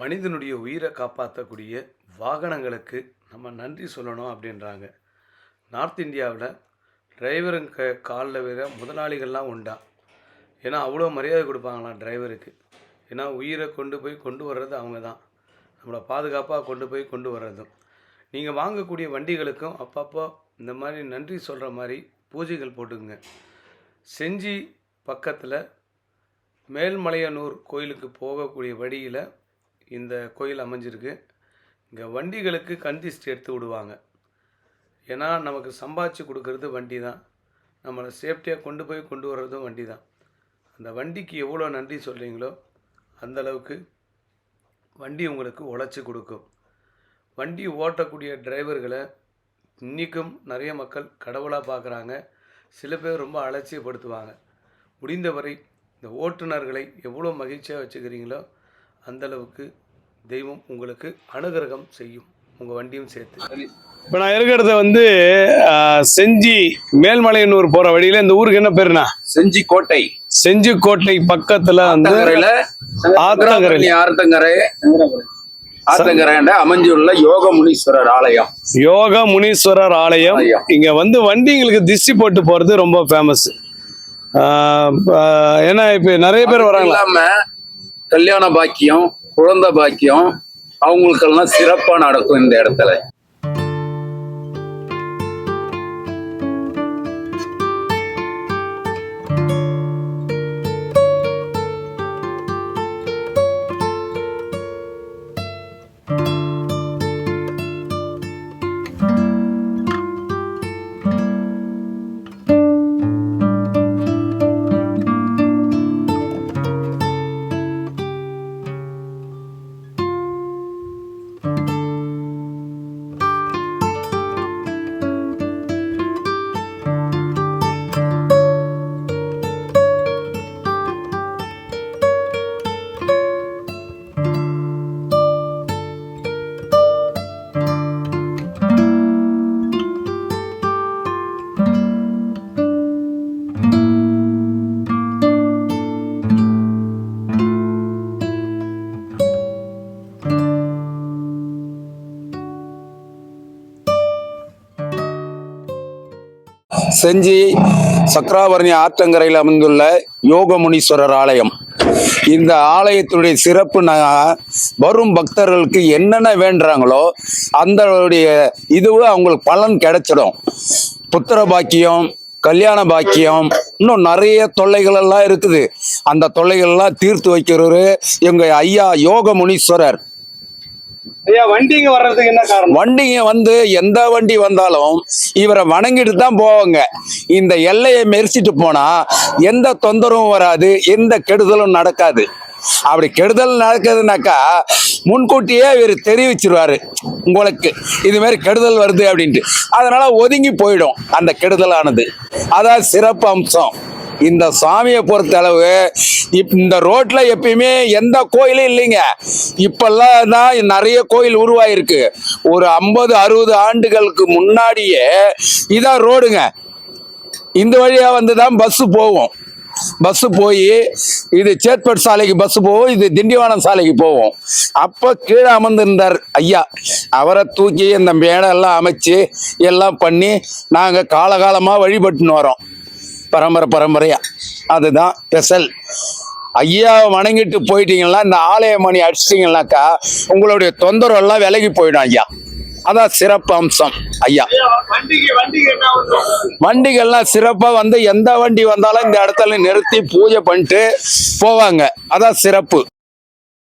மனிதனுடைய உயிரை காப்பாற்றக்கூடிய வாகனங்களுக்கு நம்ம நன்றி சொல்லணும் அப்படின்றாங்க. நார்த் இந்தியாவில் டிரைவருங்க காலில் விட முதலாளிகள்லாம் உண்டா? ஏன்னா அவ்வளோ மரியாதை கொடுப்பாங்களாம் டிரைவருக்கு? ஏன்னா உயிரை கொண்டு போய் கொண்டு வர்றது அவங்க தான். நம்மளை பாதுகாப்பாக கொண்டு போய் கொண்டு வர்றதும். நீங்கள் வாங்கக்கூடிய வண்டிகளுக்கும் அப்பப்போ இந்த மாதிரி நன்றி சொல்கிற மாதிரி பூஜைகள் போட்டுக்குங்க. செஞ்சி பக்கத்தில் மேல்மலையனூர் கோயிலுக்கு போகக்கூடிய வழியில் இந்த கோயில் அமைஞ்சிருக்கு. இங்கே வண்டிகளுக்கு கந்திஸ்ட் எடுத்து விடுவாங்க. ஏன்னா நமக்கு சம்பாதிச்சு கொடுக்கறது வண்டி தான் நம்மளை சேஃப்டியாக கொண்டு போய் கொண்டு வர்றதும் வண்டி தான் அந்த வண்டிக்கு எவ்வளோ நன்றி சொல்கிறீங்களோ அந்தளவுக்கு வண்டி உங்களுக்கு உழைச்சி கொடுக்கும். வண்டி ஓட்டக்கூடிய டிரைவர்களை இன்றைக்கும் நிறைய மக்கள் கடவுளாக பார்க்குறாங்க சில பேர் ரொம்ப அலட்சியப்படுத்துவாங்க. முடிந்தவரை இந்த ஓட்டுநர்களை எவ்வளோ மகிழ்ச்சியாக வச்சுக்கிறீங்களோ அந்த அளவுக்கு தெய்வம் உங்களுக்கு அனுகிரகம் செய்யும். உங்கள் வண்டியும் சேர்த்து. இப்போ நான் இருக்கிறது வந்து செஞ்சி மேல்மலையனூர் போற வழியில இந்த ஊருக்கு என்ன பேருண்ணா? செஞ்சி கோட்டை செஞ்சிக்கோட்டை பக்கத்துல வந்து ஆத்தங்கரையில ஆத்தங்கரை ஆத்தங்கரைண்ட அமைஞ்சுள்ள யோக முனீஸ்வரர் ஆலயம். யோக முனீஸ்வரர் ஆலயம். இங்க வந்து வண்டிங்களுக்கு திஷ்டி போட்டு போறது ரொம்ப ஃபேமஸ் ஏன்னா இப்ப நிறைய பேர் இல்லாம கல்யாண பாக்கியம் குழந்தை பாக்கியம் அவங்களுக்கெல்லாம் சிறப்பா நடக்கும் இந்த இடத்துல. செஞ்சி சக்கராபரணி ஆற்றங்கரையில் அமைந்துள்ள யோகமுனீஸ்வரர் ஆலயம். இந்த ஆலயத்தினுடைய சிறப்பு நான் வரும் பக்தர்களுக்கு என்னென்ன வேண்டுறாங்களோ அந்த இதுவும் அவங்களுக்கு பலன் கிடைச்சிடும். புத்திர பாக்கியம் கல்யாண பாக்கியம் இன்னும் நிறைய தொல்லைகள் எல்லாம் இருக்குது. அந்த தொல்லைகள் எல்லாம் தீர்த்து வைக்கிறவர் எங்க ஐயா யோக முனீஸ்வரர் வண்டிங்க வர்றதுக்கு என்ன காரணம்? வண்டிங்க வந்து எந்த வண்டி வந்தாலும் இவரை வணங்கிட்டு தான் போவாங்க. இந்த எல்லையை மெரிச்சிட்டு போனா எந்த தொந்தரவும் வராது எந்த கெடுதலும் நடக்காது. அப்படி கெடுதல் நடக்குதுனாக்கா முன்கூட்டியே இவர் தெரிவிச்சிருவாரு. உங்களுக்கு இது மாதிரி கெடுதல் வருது அப்படின்ட்டு. அதனால ஒதுங்கி போயிடும் அந்த கெடுதலானது. அதான் சிறப்பு அம்சம். இந்த சாமியை பொறுத்த அளவு இப் இந்த ரோட்ல எப்பயுமே எந்த கோயிலும் இல்லைங்க. இப்பெல்லாம் தான் நிறைய கோயில் உருவாயிருக்கு. ஒரு ஐம்பது அறுபது ஆண்டுகளுக்கு முன்னாடியே இதான் ரோடுங்க. இந்த வழியா வந்து தான் பஸ் போகும். பஸ் போய் இது சேத்பட் சாலைக்கு பஸ் போகும் இது திண்டிவனம் சாலைக்கு போகும். அப்போ கீழே அமர்ந்திருந்தார் ஐயா. அவரை தூக்கி இந்த மேடெல்லாம் அமைச்சு எல்லாம் பண்ணி நாங்கள் காலகாலமாக வழிபட்டுன்னு வரோம். பரம்பரை பரம்பரையா? அதுதான் ஸ்பெஷல் ஐயாவை வணங்கிட்டு போயிட்டீங்கன்னா இந்த ஆலய மணி அடிச்சிட்டிங்கனாக்கா உங்களுடைய தொந்தரவு எல்லாம் விலகி போயிடும் ஐயா. அதான் சிறப்பு அம்சம் ஐயா. வண்டிகள்லாம் சிறப்பாக வந்து எந்த வண்டி வந்தாலும் இந்த இடத்துல நிறுத்தி பூஜை பண்ணிட்டு போவாங்க. அதான் சிறப்பு.